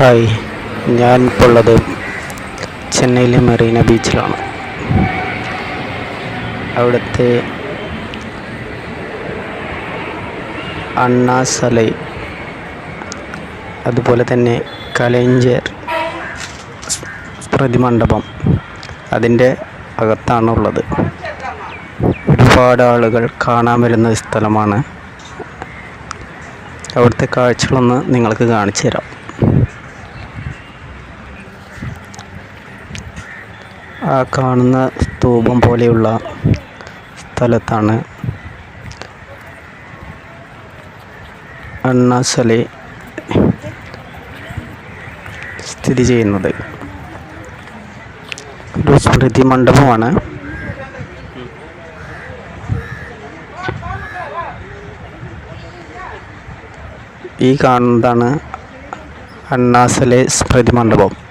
Hi ഞാൻ ഇപ്പോൾ ഉള്ളത് ചെന്നൈയിലെ മെറീന ബീച്ചിലാണ്. അവിടുത്തെ അണ്ണാ സലൈ അതുപോലെ തന്നെ കലൈഞ്ചർ പ്രതിമണ്ഡപം അതിന്റെ അകത്താണുള്ളത്. ഒരുപാട് ആളുകൾ കാണാൻ വരുന്ന സ്ഥലമാണ്. അവിടുത്തെ കാഴ്ചകളൊന്ന് നിങ്ങൾക്ക് കാണിച്ചു തരാം ആ കാണുന്ന സ്തൂപം പോലെയുള്ള സ്ഥലത്താണ് അണ്ണാസലെ സ്ഥിതി ചെയ്യുന്നത്. ഒരു സ്മൃതി മണ്ഡപമാണ്. ഈ കാണുന്നതാണ് അണ്ണാസലെ സ്മൃതി മണ്ഡപം.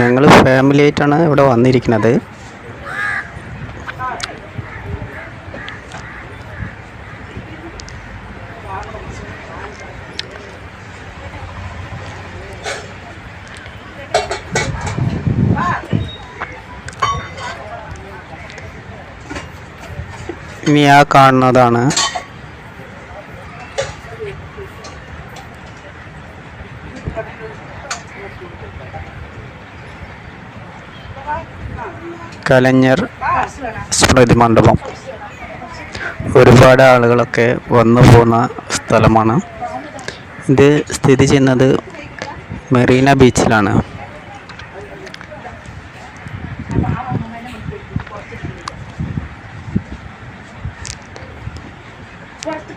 ഞങ്ങൾ ഫാമിലി ആയിട്ടാണ് ഇവിടെ വന്നിരിക്കുന്നത്. ഇനി ആ കാണുന്നതാണ്. കലഞ്ഞർ സ്മൃതി മണ്ഡപം. ഒരുപാട് ആളുകളൊക്കെ വന്നു പോകുന്ന സ്ഥലമാണ്. ഇത് സ്ഥിതി ചെയ്യുന്നത് മെറീന ബീച്ചിലാണ്.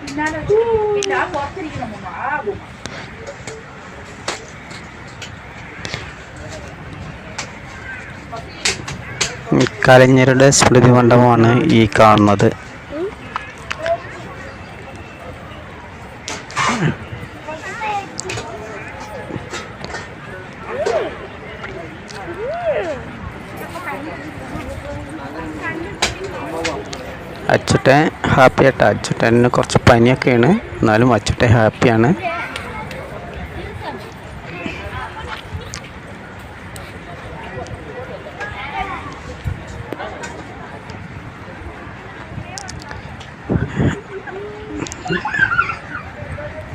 പിന്നെ കലഞ്ഞരുടെ സ്മൃതി മണ്ഡപമാണ് ഈ കാണുന്നത്. അച്ചുട്ടൻ ഹാപ്പി ആട്ടോ അച്ചുട്ടന് കുറച്ച് പനിയൊക്കെയാണ്. എന്നാലും അച്ചുട്ടൻ ഹാപ്പിയാണ്.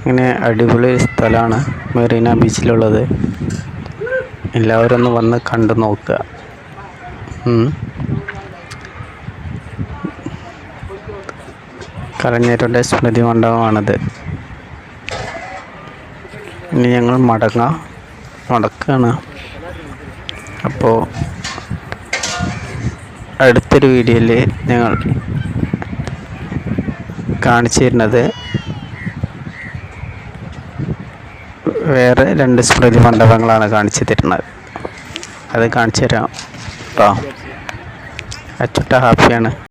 ഇങ്ങനെ അടിപൊളി സ്ഥലമാണ്. മെറീന ബീച്ചിലുള്ളത്. എല്ലാവരും ഒന്ന് വന്ന് കണ്ടു നോക്കുക. കലഞ്ഞരുടെ സ്മൃതി മണ്ഡപമാണിത്. ഇനി ഞങ്ങൾ മടങ്ങാം മടക്കാണ്. അപ്പോൾ അടുത്തൊരു വീഡിയോയിൽ ഞങ്ങൾ കാണിച്ചു തരുന്നത് വേറെ രണ്ട് സ്മൃതി മണ്ഡപങ്ങളാണ് കാണിച്ചു തരുന്നത് അത് കാണിച്ചു തരാം കേട്ടോ അച്ചുട്ട ഹാപ്പിയാണ്.